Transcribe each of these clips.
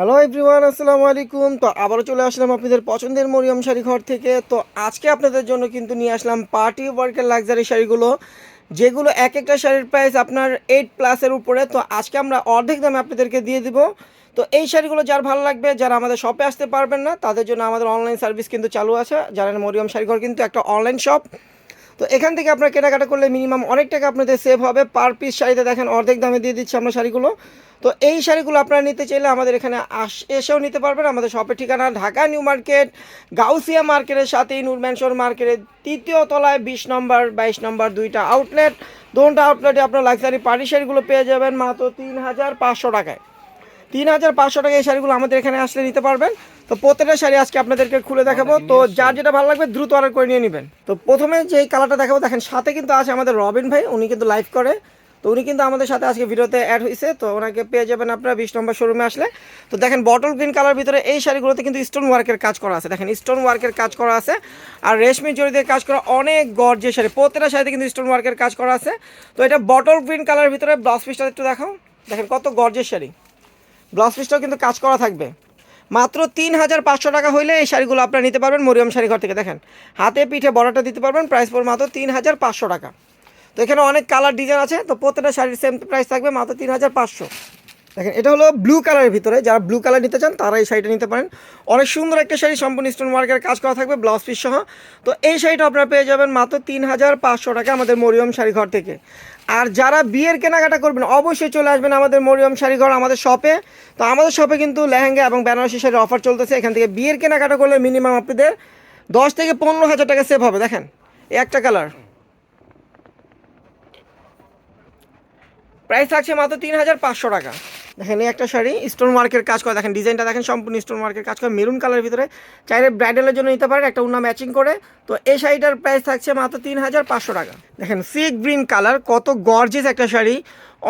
Hello everyone আসসালামু আলাইকুম। তো আবারও চলে আসলাম আপনাদের পছন্দের মরিয়ম শাড়ি ঘর থেকে। তো আজকে আপনাদের জন্য কিন্তু নিয়ে আসলাম পার্টি ওয়ার্কের লাক্সারি শাড়িগুলো, যেগুলো এক একটা শাড়ির প্রাইস আপনার এইট প্লাসের উপরে। তো আজকে আমরা অর্ধেক দামে আপনাদেরকে দিয়ে দিব। তো এই শাড়িগুলো যার ভালো লাগবে, যারা আমাদের শপে আসতে পারবেন না, তাদের জন্য আমাদের অনলাইন সার্ভিস কিন্তু চালু আছে। জানেন মরিয়ম শাড়িঘর কিন্তু একটা অনলাইন শপ তো এখান থেকে আপনার কেনাকাটা করলে মিনিমাম অনেক টাকা আপনাদের সেভ হবে। পার পিস শাড়িতে দেখেন অর্ধেক দামে দিয়ে দিচ্ছি আমরা শাড়িগুলো। তো এই শাড়িগুলো আপনারা নিতে চাইলে আমাদের এখানে আস, এসেও নিতে পারবেন। আমাদের শপের ঠিকানা ঢাকা নিউ মার্কেট, গাউসিয়া মার্কেটের সাথেই নূর ম্যানশন মার্কেটের তৃতীয় তলায় বিশ নম্বর, বাইশ নম্বর দুইটা আউটলেট দুটা আউটলেটে আপনার লাক্সারি পার্টি শাড়িগুলো পেয়ে যাবেন মাত্র তিন হাজার পাঁচশো টাকায়। তিন হাজার পাঁচশো টাকায় এই শাড়িগুলো আমাদের এখানে আসলে নিতে পারবেন। তো প্রত্যেকটা শাড়ি আজকে আপনাদেরকে খুলে দেখাবো। তো যার যেটা ভালো লাগবে দ্রুত অর্ডার করে নিয়ে নেবেন। তো প্রথমে যে কালারটা দেখাবো দেখেন সাথে কিন্তু আছে আমাদের রবিন ভাই উনি কিন্তু লাইভ করে। তো উনি কিন্তু আমাদের সাথে আজকে ভিডিওতে অ্যাড হয়েছে তো ওনাকে পেয়ে যাবেন আপনারা বিশ নম্বর শোরুমে আসলে। তো দেখেন বটল গ্রিন কালার ভিতরে এই শাড়িগুলোতে কিন্তু স্টোন ওয়ার্কের কাজ করা আছে। দেখেন স্টোন ওয়ার্কের কাজ করা আছে। আর রেশমি জড়ি দিয়ে কাজ করা অনেক গর্জে শাড়ি। প্রত্যেকটা শাড়িতে কিন্তু স্টোন ওয়ার্কের কাজ করা আছে। তো এটা বটল গ্রিন কালার ভিতরে ব্লাউজ পিসটা একটু দেখাও। দেখেন কত গর্জের শাড়ি। ব্লাউজ পিসটাও কিন্তু কাজ করা থাকবে। মাত্র তিন হাজার পাঁচশো টাকা হইলে এই শাড়িগুলো আপনারা নিতে পারবেন, মরিয়ম শাড়ি ঘর থেকে, দেখেন। হাতে পিঠে বড়টা দিতে পারবেন প্রাইস পড়বে মাত্র তিন হাজার পাঁচশো টাকা। তো এখানে অনেক কালার ডিজাইন আছে, তো প্রত্যেকটা শাড়ির সেম প্রাইস থাকবে মাত্র তিন হাজার পাঁচশো। দেখেন, এটা হলো ব্লু কালারের ভিতরে, যারা ব্লু কালার নিতে চান, তারা এই শাড়িটা নিতে পারেন। অনেক সুন্দর একটা শাড়ি, সম্পূর্ণ স্টোন ওয়ার্কের কাজ করা থাকবে ব্লাউজ পিস সহ। তো এই শাড়িটা আপনারা পেয়ে যাবেন মাত্র তিন হাজার পাঁচশো টাকা আমাদের মরিয়ম শাড়ি ঘর থেকে। আর যারা বিয়ের কেনাকাটা করবেন, অবশ্যই চলে আসবেন আমাদের মরিয়ম শাড়িঘর, আমাদের শপে। তো আমাদের শপে কিন্তু লেহেঙ্গা এবং বেনারসি শাড়ির অফার চলতেছে। এখান থেকে বিয়ের কেনাকাটা করলে মিনিমাম আপনাদের দশ থেকে পনেরো হাজার টাকা সেভ হবে, দেখেন। একটা কালার প্রাইস থাকছে মাত্র তিন হাজার পাঁচশো টাকা। দেখেন, এই একটা শাড়ি স্টোন ওয়ার্কের কাজ করে। দেখেন, ডিজাইনটা দেখেন, সম্পূর্ণ স্টোন ওয়ার্কের কাজ করে। মেরুন কালারের ভিতরে। চাইলে ব্রাইডালের জন্য নিতে পারেন, একটা উন্না ম্যাচিং করে। তো এই শাড়িটার প্রাইস থাকছে মাত্র তিন হাজার পাঁচশো টাকা। দেখেন সি গ্রিন কালার কত গর্জেস একটা শাড়ি।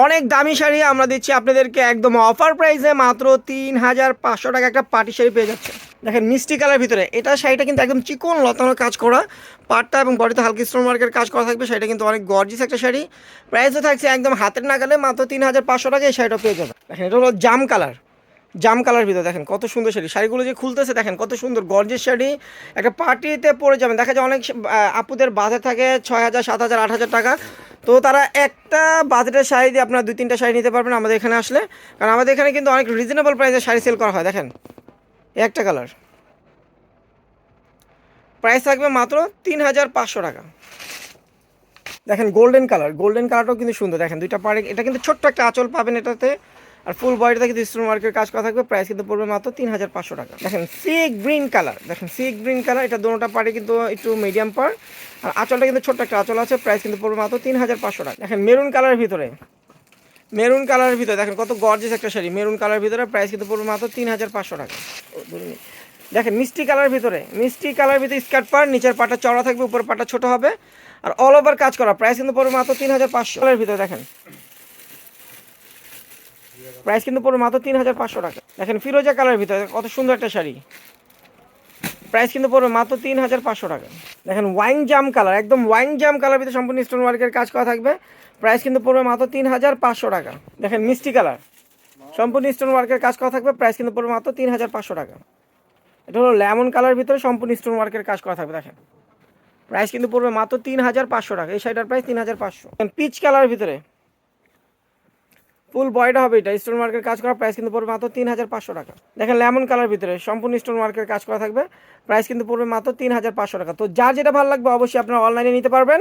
অনেক দামি শাড়ি আমরা দিচ্ছি আপনাদেরকে একদম অফার প্রাইসে মাত্র তিন হাজার পাঁচশো টাকা একটা পার্টি শাড়ি পেয়ে যাচ্ছে দেখেন মিষ্টি কালার ভিতরে। এটা শাড়িটা কিন্তু একদম চিকন লতানো কাজ করা। পাটটা এবং বডিতে হালকা স্টোন মার্কের কাজ করা থাকবে। শাড়িটা কিন্তু অনেক গর্জিস একটা শাড়ি। প্রাইসও থাকছে একদম হাতের নাগালে মাত্র তিন হাজার পাঁচশো টাকা এই শাড়িটা পেয়ে যাবে দেখেন, এটা হলো জাম কালার। জাম কালার ভিতরে দেখেন, কত সুন্দর শাড়ি। শাড়িগুলো যে খুলতেছে, দেখেন, কত সুন্দর গর্জের শাড়ি। একটা পার্টিতে পরে যাবেন। দেখা যায় অনেক আপুদের বাজেট থাকে ছয় হাজার, সাত হাজার, আট হাজার টাকা। তো তারা একটা বাজেটের শাড়ি দিয়ে আপনার দুই তিনটা শাড়ি নিতে পারবেন আমাদের এখানে আসলে। কারণ আমাদের এখানে কিন্তু অনেক রিজনেবল প্রাইসে শাড়ি সেল করা হয়, দেখেন। একটা কালার। প্রাইস থাকবে মাত্র তিন হাজার পাঁচশো টাকা। দেখেন গোল্ডেন কালার, গোল্ডেন কালারটাও কিন্তু সুন্দর। দেখেন দুইটা পাড়ে, এটা কিন্তু ছোট্ট একটা আঁচল পাবেন এটাতে। আর ফুল বডিতে কিন্তু স্টোন মার্কের কাজ করা থাকবে, প্রাইস কিন্তু পড়বে মাত্র তিন হাজার পাঁচশো টাকা। দেখেন সি গ্রিন কালার, দেখেন সি গ্রিন কালার, এটা দুটোটা পাড়ে কিন্তু একটু মিডিয়াম পার। আর আঁচলটা কিন্তু ছোট্ট একটা আঁচল আছে, প্রাইস কিন্তু পড়বে মাত্র তিন হাজার পাঁচশো টাকা। দেখেন মেরুন কালারের ভিতরে, মেরুন কালারের ভিতরে, দেখেন কত গর্জেস একটা শাড়ি, মেরুন কালারের ভিতরে প্রাইস কিন্তু পড়বে মাত্র তিন হাজার পাঁচশো টাকা। দেখেন, মিষ্টি কালার ভিতরে, মিষ্টি কালার ভিতরে স্কার্ট পার নিচের পাটা চড়া থাকবে উপর পাটা ছোট হবে। আর অল ওভার কাজ করা প্রাইস কিন্তু পড়বে মাত্র তিন হাজার পাঁচশো। ভিতরে দেখেন। প্রাইস কিন্তু পড়বে মাত্র তিন হাজার পাঁচশো টাকা। দেখেন, ফিরোজা কালার ভিতরে কত সুন্দর একটা শাড়ি। প্রাইস কিন্তু পড়বে মাত্র তিন হাজার পাঁচশো টাকা। দেখেন ওয়াইন জাম কালার একদম ওয়াইন জাম কালার ভিতরে সম্পূর্ণ স্টোন ওয়ার্কের কাজ করা থাকবে। প্রাইস কিন্তু পড়বে মাত্র তিন হাজার পাঁচশো টাকা। দেখেন, মিষ্টি কালার। সম্পূর্ণ স্টোন ওয়ার্কের কাজ করা থাকবে প্রাইস কিন্তু পড়বে মাত্র তিন হাজার পাঁচশো টাকা। এটা হলো লেমন কালার ভিতরে সম্পূর্ণ স্টোন ওয়ার্কের কাজ করা থাকবে, দেখেন। প্রাইস কিন্তু পড়বে মাত্র তিন হাজার পাঁচশো টাকা, এই শাড়িটার প্রাইস তিন হাজার পাঁচশো। পিচ কালার ভিতরে ফুল বয়টা হবে এটা। স্টোন মার্কের কাজ করা প্রাইস কিন্তু পড়বে মাত্র তিন হাজার পাঁচশো টাকা। দেখেন লেমন কালার ভিতরে সম্পূর্ণ স্টোন মার্কের কাজ করা থাকবে। প্রাইস কিন্তু পড়বে মাত্র তিন হাজার পাঁচশো টাকা। তো যার যেটা ভালো লাগবে অবশ্যই আপনারা অনলাইনে নিতে পারবেন।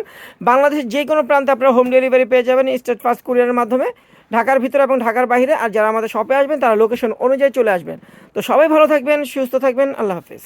বাংলাদেশের যে কোনো প্রান্তে আপনারা হোম ডেলিভারি পেয়ে যাবেন স্টেট ফাস্ট কুরিয়ারের মাধ্যমে। ঢাকার ভিতরে এবং ঢাকার বাইরে। আর যারা আমাদের শপে আসবেন, তারা লোকেশন অনুযায়ী চলে আসবেন। তো সবাই ভালো থাকবেন, সুস্থ থাকবেন। আল্লাহ হাফিজ।